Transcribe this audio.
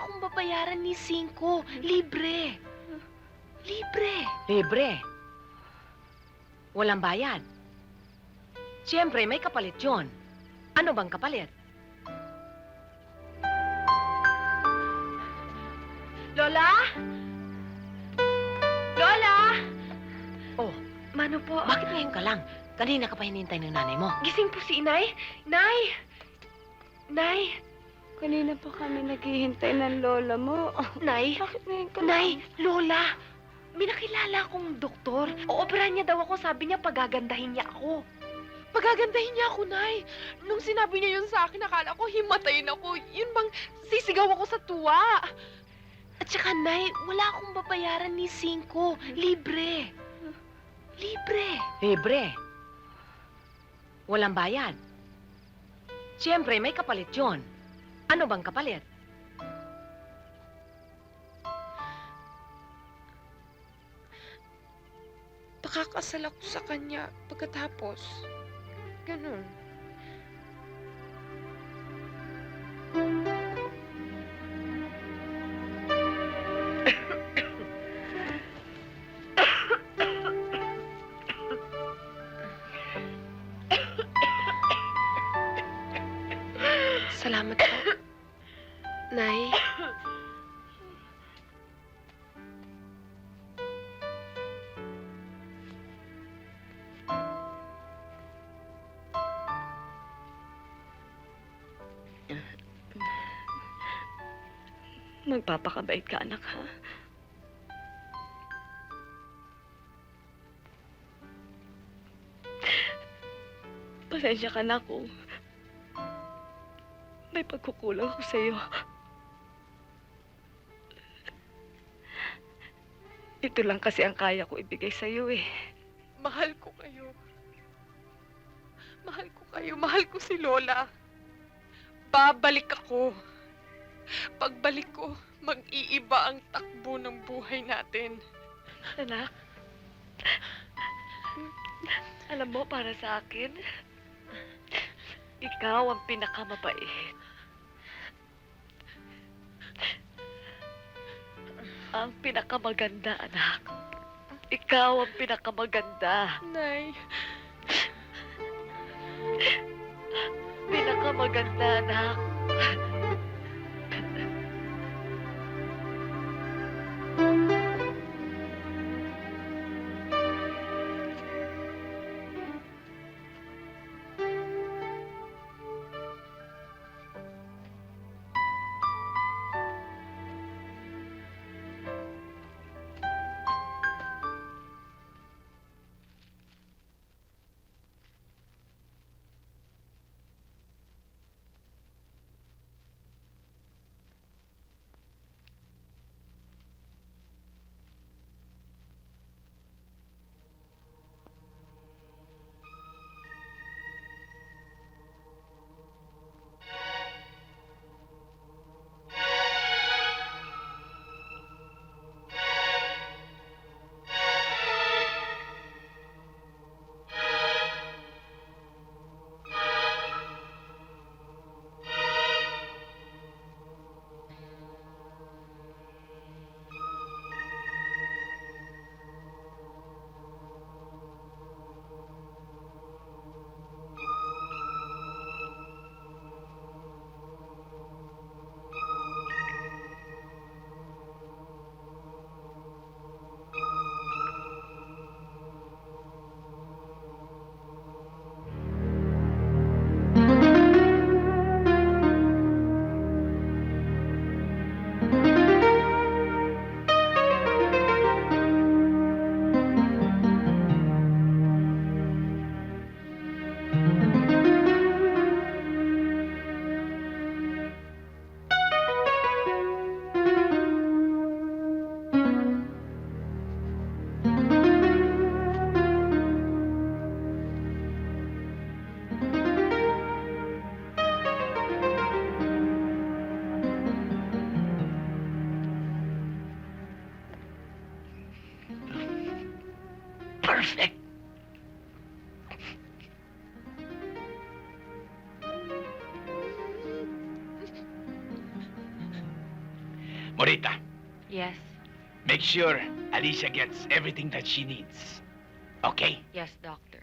akong babayaran ni Cinco. Libre. Libre. Libre. Walang bayad. Siyempre, may kapalit yon. Ano bang kapalit? Lola? Lola? Oh, Mano po? bakit ngayon ka lang? Kanina ka pa hinintay ng nanay mo. Gising po si Inay? Nay! Nay! Kanina pa kami naghihintay ng lola mo. Nay! Bakit ngayon ka Nay! Lola! May nakilala akong doktor. Ooperahan niya daw ako. Sabi niya pagagandahin niya ako. Pagagandahin niya ako, Nay. Nung sinabi niya yun sa akin, akala ko himatayin ako. Yun bang sisigaw ako sa tuwa. At saka, Nay, wala akong babayaran ni Cinco. Libre. Libre. Libre. Walang bayad. Siyempre, may kapalit yon. Ano bang kapalit? Pakakasal ako sa kanya pagkatapos. Ganun. Salamat po. Nay. Magpapakabait ka, anak, ha? Pasensya ka na kung may pagkukulang ko sa'yo. Ito lang kasi ang kaya ko ibigay sa'yo eh. Mahal ko kayo. Mahal ko kayo. Mahal ko si Lola. Babalik ako. Pagbalik ko, mag-iiba ang takbo ng buhay natin. Anak, alam mo, para sa akin, ikaw ang pinakamabait. Ang pinakamaganda, anak. Ikaw ang pinakamaganda. Nay, Pinakamaganda, anak. Morita, Yes, make sure Alicia gets everything that she needs. Okay? yes, Doctor.